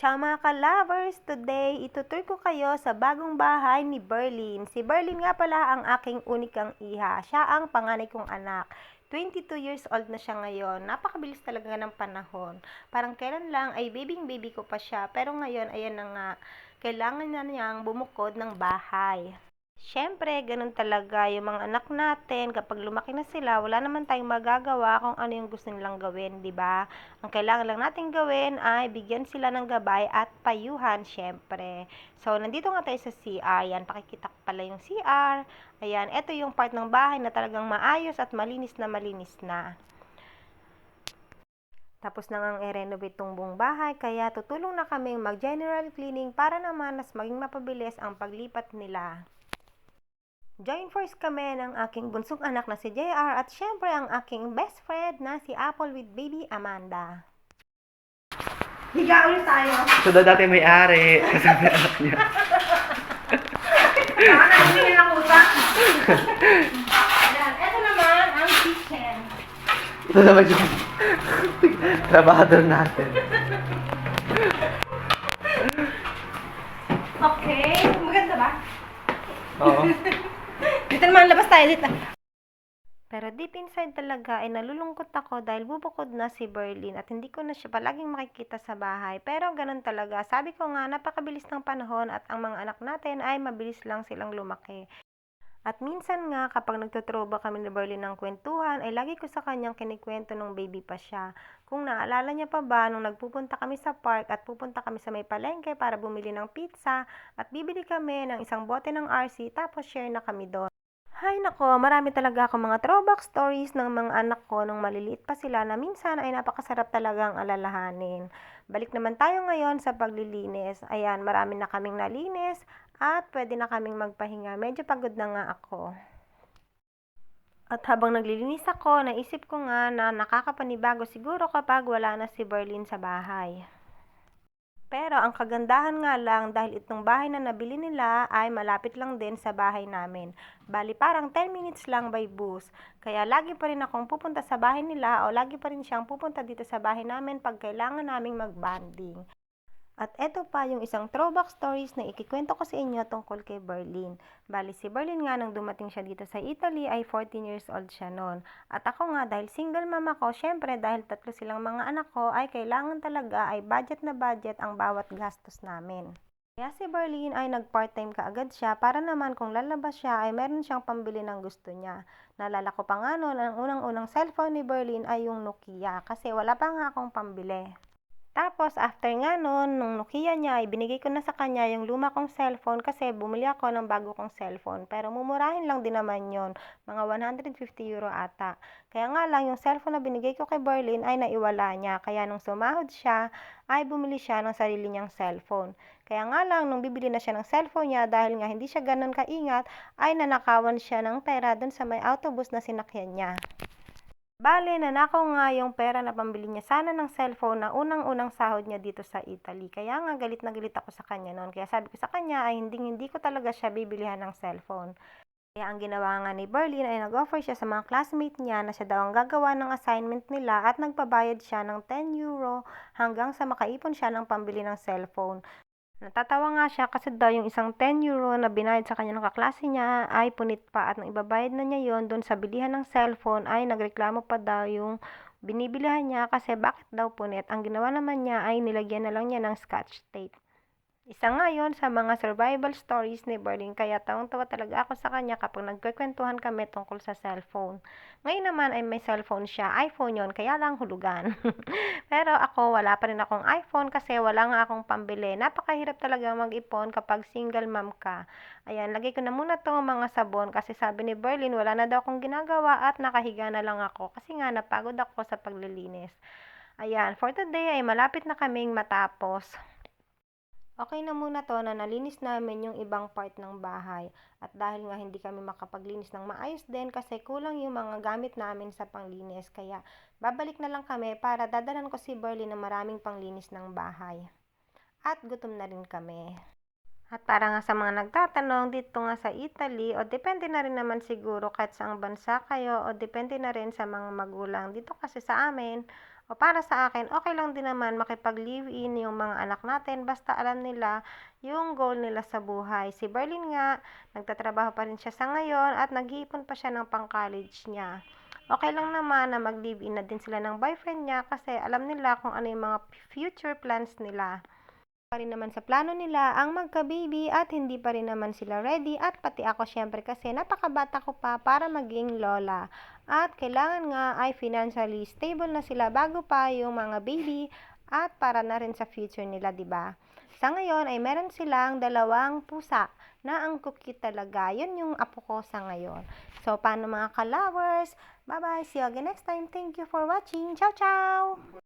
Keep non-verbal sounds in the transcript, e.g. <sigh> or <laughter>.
Ciao mga ka-lovers! Today, itutur ko kayo sa bagong bahay ni Berlin. Si Berlin nga pala ang aking unikang iha. Siya ang panganay kong anak. 22 years old na siya ngayon. Napakabilis talaga ng panahon. Parang kailan lang ay babying baby ko pa siya. Pero ngayon, ayan na nga, kailangan na niyang bumukod ng bahay. Siyempre, ganun talaga yung mga anak natin. Kapag lumaki na sila, wala naman tayong magagawa kung ano yung gusto nilang gawin, di ba? Ang kailangan lang natin gawin ay bigyan sila ng gabay at payuhan, syempre. So, nandito nga tayo sa CR. Yan, pakikita ko pala yung CR. Ayan, ito yung part ng bahay na talagang maayos at malinis na malinis na. Tapos na ngang i-renovate tong buong bahay, kaya tutulong na kami mag-general cleaning para naman mas maging mapabilis ang paglipat nila. Join force kami ng aking bunsong anak na si JR at syempre ang aking best friend na si Apple with baby Amanda. Higa ulit tayo. Ito daw dati may-ari. Kasama yung anak niya. Baka nabili ng utang. Ayan, ito naman ang kitchen. Ito naman yung trabahador natin. Okay, maganda ba? Oo. Dito naman, labas tayo dito. Pero deep inside talaga ay nalulungkot ako dahil bubukod na si Berlin at hindi ko na siya palaging makikita sa bahay. Pero ganun talaga. Sabi ko nga, napakabilis ng panahon at ang mga anak natin ay mabilis lang silang lumaki. At minsan nga, kapag nagtutroba kami ni Berlin ng kwentuhan, ay lagi ko sa kanyang kinikwento nung baby pa siya. Kung naalala niya pa ba, nung nagpupunta kami sa park at pupunta kami sa may palengke para bumili ng pizza at bibili kami ng isang bote ng RC tapos share na kami doon. Hay nako, marami talaga akong mga throwback stories ng mga anak ko nung maliliit pa sila na minsan ay napakasarap talagang alalahanin. Balik naman tayo ngayon sa paglilinis. Ayan, marami na kaming nalinis at pwede na kaming magpahinga. Medyo pagod na nga ako. At habang naglilinis ako, naisip ko nga na nakakapanibago siguro kapag wala na si Berlin sa bahay. Pero ang kagandahan nga lang dahil itong bahay na nabili nila ay malapit lang din sa bahay namin. Bali parang 10 minutes lang by bus. Kaya lagi pa rin akong pupunta sa bahay nila o lagi pa rin siyang pupunta dito sa bahay namin pag kailangan naming mag-banding. At eto pa yung isang throwback stories na ikikwento ko sa inyo tungkol kay Berlin. Bali si Berlin nga nang dumating siya dito sa Italy ay 14 years old siya noon. At ako nga dahil single mama ko, syempre dahil tatlo silang mga anak ko ay kailangan talaga ay budget na budget ang bawat gastos namin. Kaya si Berlin ay nag-part-time kaagad siya para naman kung lalabas siya ay meron siyang pambili ng gusto niya. Nalala ko pa nga noon, ang unang-unang cellphone ni Berlin ay yung Nokia kasi wala pa nga akong pambili. Tapos, after nga nun, nung Nokia niya, ibinigay ko na sa kanya yung luma kong cellphone kasi bumili ako ng bago kong cellphone. Pero mumurahin lang din naman yon mga 150 euro ata. Kaya nga lang, yung cellphone na binigay ko kay Berlin ay naiwala niya. Kaya nung sumahod siya, ay bumili siya ng sarili niyang cellphone. Kaya nga lang, nung bibili na siya ng cellphone niya, dahil nga hindi siya ganun kaingat, ay nanakawan siya ng pera dun sa may autobus na sinakyan niya. Bale, nanakaw nga yung pera na pambili niya sana ng cellphone na unang-unang sahod niya dito sa Italy. Kaya nga galit na galit ako sa kanya noon. Kaya sabi ko sa kanya ay hindi hindi ko talaga siya bibilihan ng cellphone. Kaya ang ginawa nga ni Berlin ay nag-offer siya sa mga classmate niya na siya daw ang gagawa ng assignment nila at nagpabayad siya ng 10 euro hanggang sa makaipon siya ng pambili ng cellphone. Natatawa nga siya kasi daw yung isang 10 euro na binayad sa kanya ng kaklase niya ay punit pa at nang ibabayad na niya yon doon sa bilihan ng cellphone ay nagreklamo pa daw yung binibilihan niya kasi bakit daw punit. Ang ginawa naman niya ay nilagyan na lang niya ng scotch tape. Isa nga yon sa mga survival stories ni Berlin kaya tawang-tawa talaga ako sa kanya kapag nagkukwentuhan kami tungkol sa cellphone. Ngayon naman ay may cellphone siya, iPhone yon kaya lang hulugan. <laughs> Pero ako wala pa rin akong iPhone kasi wala nga akong pambili. Napakahirap talaga mag-ipon kapag single mom ka. Ayan, lagay ko na muna tong mga sabon kasi sabi ni Berlin wala na daw akong ginagawa at nakahiga na lang ako kasi nga napagod ako sa paglilinis. Ayan, for today ay malapit na kaming matapos. Okay na muna to na nalinis namin yung ibang part ng bahay. At dahil nga hindi kami makapaglinis ng maayos din kasi kulang yung mga gamit namin sa panglinis. Kaya babalik na lang kami para dadalan ko si Berlin na maraming panglinis ng bahay. At gutom na rin kami. At para nga sa mga nagtatanong, dito nga sa Italy, o depende na rin naman siguro kahit saang bansa kayo, o depende na rin sa mga magulang. Dito kasi sa amin, O para sa akin, okay lang din naman makipag-live-in yung mga anak natin basta alam nila yung goal nila sa buhay. Si Berlin nga, nagtatrabaho pa rin siya sa ngayon at nag-iipon pa siya ng pang-college niya. Okay lang naman na mag-live-in na din sila ng boyfriend niya kasi alam nila kung ano yung mga future plans nila pa rin naman sa plano nila ang magka-baby at hindi pa rin naman sila ready at pati ako syempre kasi napakabata ko pa para maging lola. At kailangan nga ay financially stable na sila bago pa yung mga baby at para na rin sa future nila, 'di ba? Sa ngayon ay meron silang dalawang pusa na ang cute talaga. Yun yung apo ko sa ngayon. So, paano mga kalawers? Bye-bye. See you again next time. Thank you for watching. Ciao, ciao!